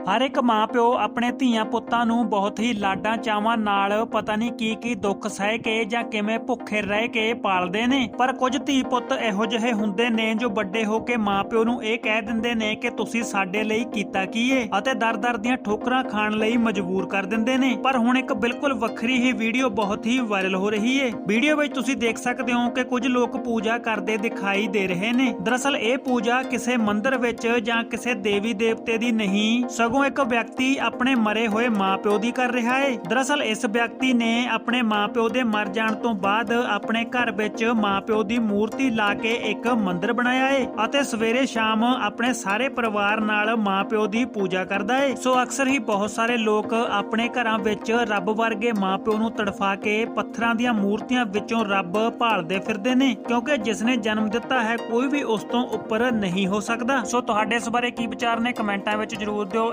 ਹਰ ਇੱਕ ਮਾਪਿਓ ਆਪਣੇ ਧੀਆਂ ਪੁੱਤਾਂ ਨੂੰ ਬਹੁਤ ਹੀ ਲਾਡਾਂ ਚਾਵਾਂ ਨਾਲ ਪਤਾ ਨਹੀਂ ਕੀ ਕੀ ਦੁੱਖ ਸਹਿ ਕੇ ਜਾਂ ਕਿਵੇਂ ਭੁੱਖੇ ਰਹਿ ਕੇ ਪਾਲਦੇ ਨੇ, ਪਰ ਕੁਝ ਧੀ ਪੁੱਤ ਇਹੋ ਜਿਹੇ ਹੁੰਦੇ ਨੇ ਜੋ ਵੱਡੇ ਹੋ ਕੇ ਮਾਪਿਓ ਨੂੰ ਇਹ ਕਹਿ ਦਿੰਦੇ ਨੇ ਕਿ ਤੁਸੀਂ ਸਾਡੇ ਲਈ ਕੀਤਾ ਕੀ ਏ ਅਤੇ ਦਰ-ਦਰ ਦੀਆਂ ਠੋਕਰਾਂ ਖਾਣ ਲਈ ਮਜਬੂਰ ਕਰ ਦਿੰਦੇ ਨੇ। ਪਰ ਹੁਣ ਇੱਕ ਬਿਲਕੁਲ ਵੱਖਰੀ ਹੀ ਵੀਡੀਓ ਬਹੁਤ ਹੀ ਵਾਇਰਲ ਹੋ ਰਹੀ ਏ। ਵੀਡੀਓ ਵਿੱਚ ਤੁਸੀਂ ਦੇਖ ਸਕਦੇ ਹੋ ਕਿ ਕੁਝ ਲੋਕ ਪੂਜਾ ਕਰਦੇ ਦਿਖਾਈ ਦੇ ਰਹੇ ਨੇ। ਦਰਅਸਲ ਇਹ ਪੂਜਾ ਕਿਸੇ ਮੰਦਿਰ ਵਿੱਚ ਜਾਂ ਕਿਸੇ ਦੇਵੀ ਦੇਵਤੇ ਦੀ ਨਹੀਂ ਸਗੋਂ ਇੱਕ ਵਿਅਕਤੀ ਆਪਣੇ ਮਰੇ ਹੋਏ ਮਾਪਿਓ ਦੀ ਕਰ ਰਿਹਾ ਹੈ ਦਰਅਸਲ, ਇਸ ਵਿਅਕਤੀ ਨੇ ਆਪਣੇ ਮਾਪਿਓ ਦੇ ਮਰ ਜਾਣ ਤੋਂ ਬਾਅਦ ਆਪਣੇ ਘਰ ਵਿੱਚ ਮਾਪਿਓ ਦੀ ਮੂਰਤੀ ਲਾ ਕੇ ਇੱਕ ਮੰਦਿਰ ਬਣਾਇਆ ਏ ਅਤੇ ਸਵੇਰੇ ਸ਼ਾਮ ਆਪਣੇ ਸਾਰੇ ਪਰਿਵਾਰ ਨਾਲ ਮਾਪਿਓ ਦੀ ਪੂਜਾ ਕਰਦਾ ਏ। ਸੋ ਅਕਸਰ ਹੀ ਬਹੁਤ ਸਾਰੇ ਲੋਕ ਆਪਣੇ ਘਰਾਂ ਵਿੱਚ ਰੱਬ ਵਰਗੇ ਮਾਪਿਓ ਨੂੰ ਤੜਫਾ ਕੇ ਪੱਥਰਾਂ ਦੀਆਂ ਮੂਰਤੀਆਂ ਵਿੱਚੋਂ ਰੱਬ ਭਾਲਦੇ ਫਿਰਦੇ ਨੇ, ਕਿਉਂਕਿ ਜਿਸ ਨੇ ਜਨਮ ਦਿੱਤਾ ਹੈ, ਕੋਈ ਵੀ ਉਸ ਤੋਂ ਉੱਪਰ ਨਹੀਂ ਹੋ ਸਕਦਾ। ਸੋ ਤੁਹਾਡੇ ਇਸ ਬਾਰੇ ਕੀ ਵਿਚਾਰ ਨੇ? ਕਮੈਂਟਾਂ ਵਿੱਚ ਜਰੂਰ ਦਿਓ।